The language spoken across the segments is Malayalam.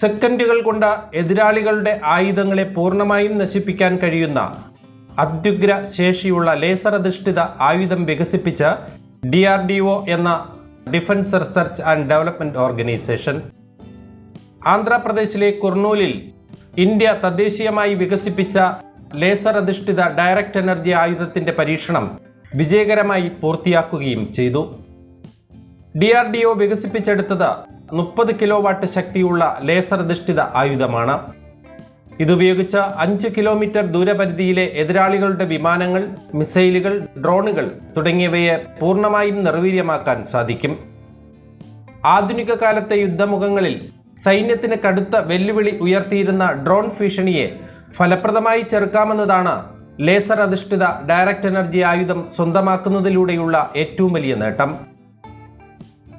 സെക്കൻഡുകൾ കൊണ്ട് എതിരാളികളുടെ ആയുധങ്ങളെ പൂർണമായും നശിപ്പിക്കാൻ കഴിയുന്ന അത്യുഗ്ര ശേഷിയുള്ള ലേസർ അധിഷ്ഠിത ആയുധം വികസിപ്പിച്ച ഡി ആർ ഡി ഒ എന്ന defence research and development organisation. ആന്ധ്രാപ്രദേശിലെ കുർണൂലിൽ ഇന്ത്യ തദ്ദേശീയമായി വികസിപ്പിച്ച ലേസർ അധിഷ്ഠിത ഡയറക്റ്റ് എനർജി ആയുധത്തിന്റെ പരീക്ഷണം വിജയകരമായി പൂർത്തിയാക്കുകയും ചെയ്തു. ഡി ആർ ഡി ഒ വികസിപ്പിച്ചെടുത്തത് മുപ്പത് കിലോ വാട്ട് ശക്തിയുള്ള ലേസർ അധിഷ്ഠിത ആയുധമാണ്. ഇതുപയോഗിച്ച് അഞ്ച് കിലോമീറ്റർ ദൂരപരിധിയിലെ എതിരാളികളുടെ വിമാനങ്ങൾ മിസൈലുകൾ ഡ്രോണുകൾ തുടങ്ങിയവയെ പൂർണമായും നിർവീര്യമാക്കാൻ സാധിക്കും. ആധുനിക കാലത്തെ യുദ്ധമുഖങ്ങളിൽ സൈന്യത്തിന് കടുത്ത വെല്ലുവിളി ഉയർത്തിയിരുന്ന ഡ്രോൺ ഭീഷണിയെ ഫലപ്രദമായി ചെറുക്കാമെന്നതാണ് ലേസർ അധിഷ്ഠിത ഡയറക്റ്റ് എനർജി ആയുധം സ്വന്തമാക്കുന്നതിലൂടെയുള്ള ഏറ്റവും വലിയ നേട്ടം.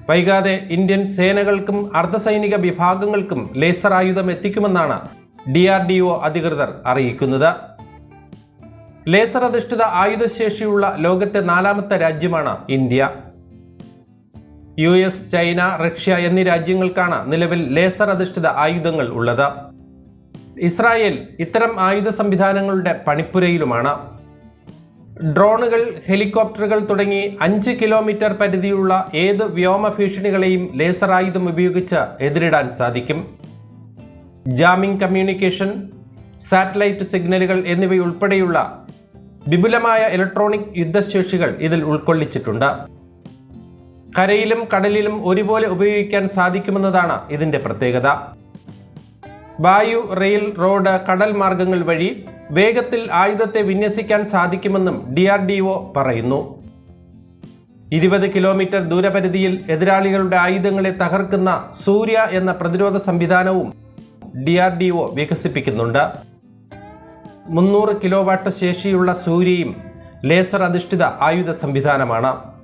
വൈകാതെ ഇന്ത്യൻ സേനകൾക്കും അർദ്ധസൈനിക വിഭാഗങ്ങൾക്കും ലേസർ ആയുധം എത്തിക്കുമെന്നാണ് ഡി ആർ ഡി ഒ അധികൃതർ അറിയിക്കുന്നത്. ലേസർ അധിഷ്ഠിത ആയുധശേഷിയുള്ള ലോകത്തെ നാലാമത്തെ രാജ്യമാണ് India. U S China Russia എന്നീ രാജ്യങ്ങൾക്കാണ് നിലവിൽ ലേസർ അധിഷ്ഠിത ആയുധങ്ങൾ ഉള്ളത്. ഇസ്രായേൽ ഇത്തരം ആയുധ സംവിധാനങ്ങളുടെ പണിപ്പുരയിലുമാണ്. ഡ്രോണുകൾ ഹെലികോപ്റ്ററുകൾ തുടങ്ങി അഞ്ച് കിലോമീറ്റർ പരിധിയുള്ള ഏത് വ്യോമ ഭീഷണികളെയും ലേസർ ആയുധം ഉപയോഗിച്ച് എതിരിടാൻ സാധിക്കും. ജാമിംഗ് കമ്മ്യൂണിക്കേഷൻ സാറ്റലൈറ്റ് സിഗ്നലുകൾ എന്നിവയുൾപ്പെടെയുള്ള വിപുലമായ ഇലക്ട്രോണിക് യുദ്ധശേഷികൾ ഇതിൽ ഉൾക്കൊള്ളിച്ചിട്ടുണ്ട്. കരയിലും കടലിലും ഒരുപോലെ ഉപയോഗിക്കാൻ സാധിക്കുമെന്നതാണ് ഇതിന്റെ പ്രത്യേകത. വായു റെയിൽ റോഡ് കടൽ മാർഗങ്ങൾ വഴി വേഗത്തിൽ ആയുധത്തെ വിന്യസിക്കാൻ സാധിക്കുമെന്നും ഡി ആർ ഡി ഒ പറയുന്നു. ഇരുപത് കിലോമീറ്റർ ദൂരപരിധിയിൽ എതിരാളികളുടെ ആയുധങ്ങളെ തകർക്കുന്ന സൂര്യ എന്ന പ്രതിരോധ സംവിധാനവും ഡി ആർ ഡി ഒ വികസിപ്പിക്കുന്നുണ്ട്. മുന്നൂറ് കിലോവാട്ട് ശേഷിയുള്ള സൂര്യയും ലേസർ അധിഷ്ഠിത ആയുധ സംവിധാനമാണ്.